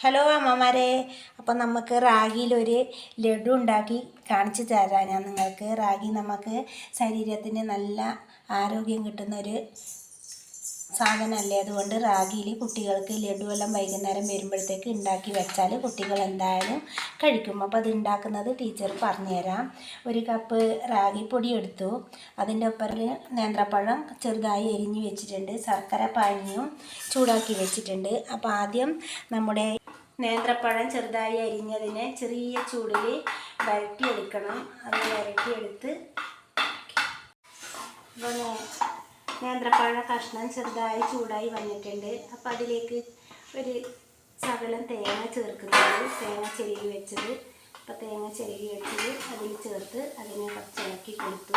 Hello അമ്മമാരെ. അപ്പം നമുക്ക് റാഗിയിലൊരു ലഡു ഉണ്ടാക്കി കാണിച്ചു തരാം ഞാൻ നിങ്ങൾക്ക്. റാഗി നമുക്ക് ശരീരത്തിന് നല്ല ആരോഗ്യം കിട്ടുന്ന ഒരു സാധനമല്ലേ? അതുകൊണ്ട് റാഗിയിൽ കുട്ടികൾക്ക് ലഡു എല്ലാം വൈകുന്നേരം വരുമ്പോഴത്തേക്ക് ഉണ്ടാക്കി വെച്ചാൽ കുട്ടികൾ എന്തായാലും കഴിക്കും. അപ്പോൾ അത് ഉണ്ടാക്കുന്നത് ടീച്ചർ പറഞ്ഞുതരാം. ഒരു കപ്പ് റാഗി പൊടി എടുത്തു. അതിന്റെ ഒപ്പം നേന്ത്രപ്പഴം ചെറുതായി എരിഞ്ഞു വെച്ചിട്ടുണ്ട്. ശർക്കര പാനിയും ചൂടാക്കി വെച്ചിട്ടുണ്ട്. അപ്പോൾ ആദ്യം നമ്മുടെ നേന്ത്രപ്പഴം ചെറുതായി അരിഞ്ഞതിനെ ചെറിയ ചൂടിൽ വരട്ടിയെടുക്കണം. അത് വരട്ടിയെടുത്ത് ഇപ്പോൾ നേന്ത്രപ്പഴ കഷ്ണം ചെറുതായി ചൂടായി വന്നിട്ടുണ്ട്. അപ്പോൾ അതിലേക്ക് ഒരു ശകലം തേങ്ങ ചേർക്കുന്നുണ്ട്. തേങ്ങ ചെരുകി വെച്ചത്. അപ്പോൾ തേങ്ങ ചെരുകി വെച്ചത് അതിൽ ചേർത്ത് അതിനെ കുറച്ച് ഇളക്കി കൊടുത്തു.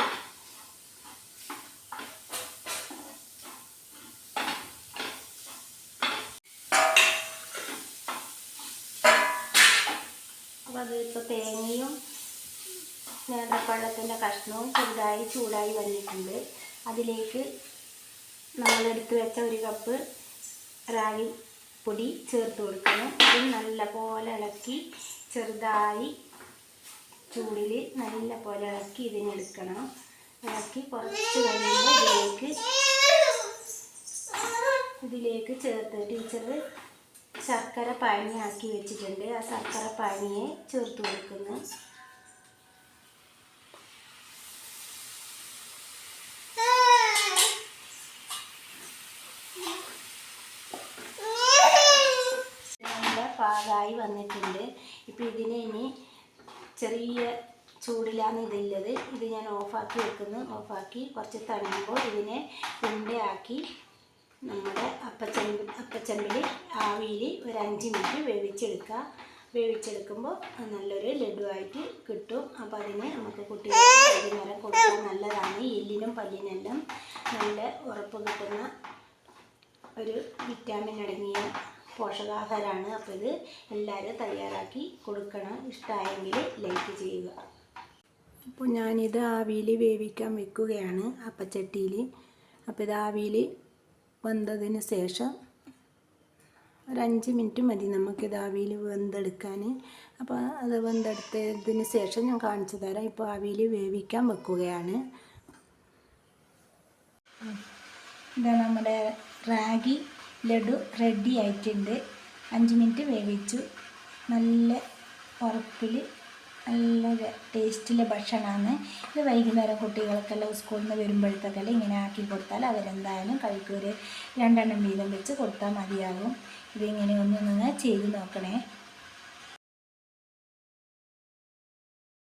അപ്പോൾ അത് ഇപ്പോൾ തേങ്ങയും നേന്ത്രപ്പഴത്തിന്റെ കഷ്ണവും ചെറുതായി ചൂടായി വന്നിട്ടുണ്ട്. അതിലേക്ക് നമ്മളെടുത്ത് വെച്ച ഒരു കപ്പ് റാഗി പൊടി ചേർത്ത് കൊടുക്കുന്നു ഇത് നല്ലപോലെ ഇളക്കി ചെറുതായി ചൂടിൽ നല്ല പോലെ ഇളക്കി ഇതിനെടുക്കണം. ഇളക്കി കുറച്ച് കഴിയുമ്പോൾ ഇതിലേക്ക് ഇതിലേക്ക് ചേർത്ത് ടീച്ചർ ശർക്കര പാനിയാക്കി വെച്ചിട്ടുണ്ട്. ആ ശർക്കര പാനിയെ ചേർത്ത് കൊടുക്കുന്നു നല്ല പാകമായി വന്നിട്ടുണ്ട്. ഇപ്പം ഇതിനെ ഇനി ചെറിയ ചൂടിലാണ് ഇതില്ലത്. ഇത് ഞാൻ ഓഫാക്കി വെക്കുന്നു. ഓഫാക്കി കുറച്ച് തണുമ്പോൾ ഇതിനെ ഉണ്ടയാക്കി നമ്മുടെ അപ്പച്ചെമ്പ് അപ്പച്ചെമ്പിൽ ആവിയിൽ ഒരു അഞ്ച് മിനിറ്റ് വേവിച്ചെടുക്കുക. വേവിച്ചെടുക്കുമ്പോൾ നല്ലൊരു ലഡുവായിട്ട് കിട്ടും. അപ്പോൾ അതിന് നമുക്ക് കുട്ടികൾക്ക് വൈകുന്നേരം കൊടുക്കാൻ നല്ലതാണ്. എല്ലിനും പല്ലിനെല്ലാം നല്ല ഉറപ്പ് കിട്ടുന്ന ഒരു വിറ്റാമിൻ അടങ്ങിയ പോഷകാഹാരമാണ് അപ്പോൾ ഇത് എല്ലാവരും തയ്യാറാക്കി കൊടുക്കണം. ഇഷ്ടമായെങ്കിൽ ലൈക്ക് ചെയ്യുക. അപ്പോൾ ഞാനിത് ആവിയിൽ വേവിക്കാൻ വെക്കുകയാണ് അപ്പച്ചട്ടിയിൽ. അപ്പോൾ ഇത് ആവിയിൽ വന്നതിന് ശേഷം ഒരഞ്ച് മിനിറ്റ് മതി നമുക്കിത് ആവിയിൽ വെന്തെടുക്കാൻ. അപ്പോൾ അത് വെന്തെടുത്തതിന് ശേഷം ഞാൻ കാണിച്ചു തരാം. ഇപ്പോൾ ആവിയിൽ വേവിക്കാൻ വെക്കുകയാണ്. ഇതാ നമ്മുടെ റാഗി. ലഡു റെഡി ആയിട്ടുണ്ട്. അഞ്ച് മിനിറ്റ് വേവിച്ചു. നല്ല ഉറപ്പിൽ നല്ല ടേസ്റ്റിലെ ഭക്ഷണമാണ്. ഇത് വൈകുന്നേരം കുട്ടികൾക്കെല്ലാം സ്കൂളിൽ നിന്ന് വരുമ്പോഴത്തേക്കെല്ലാം ഇങ്ങനെ ആക്കി കൊടുത്താൽ അവരെന്തായാലും കഴിക്കൊരു രണ്ടെണ്ണം വീതം വെച്ച് കൊടുത്താൽ മതിയാകും. ഇതിങ്ങനെ ഒന്ന് നിങ്ങൾ ചെയ്ത് നോക്കണേ.